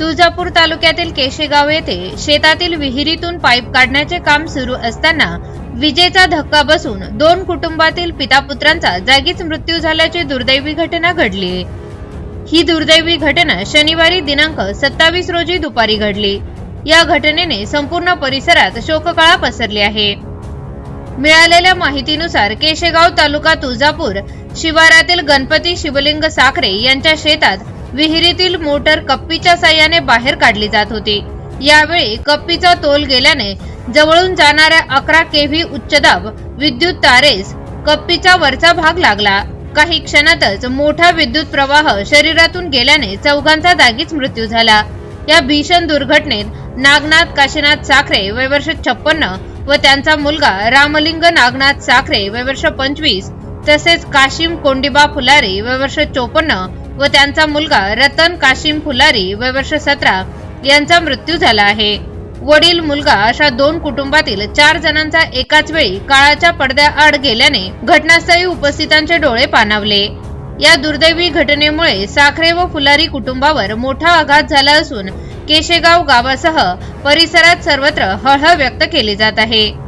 तुळजापूर तालुक्यातील केशेगाव येथे शेतातील विहिरीतून पाईप काढण्याचे काम सुरू असताना विजेचा धक्का बसून दोन कुटुंबातील पितापुत्रांचा जागीच मृत्यू झाल्याची दुर्दैवी घटना घडली. ही दुर्दैवी घटना शनिवारी दिनांक सत्तावीस रोजी दुपारी घडली. या घटनेने संपूर्ण परिसरात शोककळा पसरली आहे. मिळालेल्या माहितीनुसार केशेगाव तालुका तुळजापूर शिवारातील गणपती शिवलिंग साखरे यांच्या शेतात विहिरीतील मोटर कप्पीच्या साह्याने बाहेर काढली जात होती. यावेळी कप्पीचा तोल गेल्याने जवळून जाणाऱ्या अकरा केव्ही उच्चदाब विद्युत तारेस कप्पीचा वरचा भाग लागला. काही क्षणातच मोठा विद्युत प्रवाह शरीरातून गेल्याने चौघांचा जागीच मृत्यू झाला. या भीषण दुर्घटनेत नागनाथ काशीनाथ साखरे वय वर्ष छप्पन्न व त्यांचा मुलगा रामलिंग नागनाथ साखरे वय वर्ष पंचवीस तसेच काशिम कोंडिबा फुलारी वर्ष चोपन्न व त्यांचा मुलगा रतन काशिम फुलारी वय वर्ष सतरा यांचा मृत्यू झाला आहे. वडील मुलगा अशा दोन कुटुंबातील चार जणांचा एकाच वेळी काळाच्या पडद्याआड गेल्याने घटनास्थळी उपस्थितांचे डोळे पाणावले. या दुर्दैवी घटनेमुळे साखरे व फुलारी कुटुंबावर मोठा आघात झाला असून केशेगाव गावासह परिसरात सर्वत्र हळहळ व्यक्त केली जात आहे.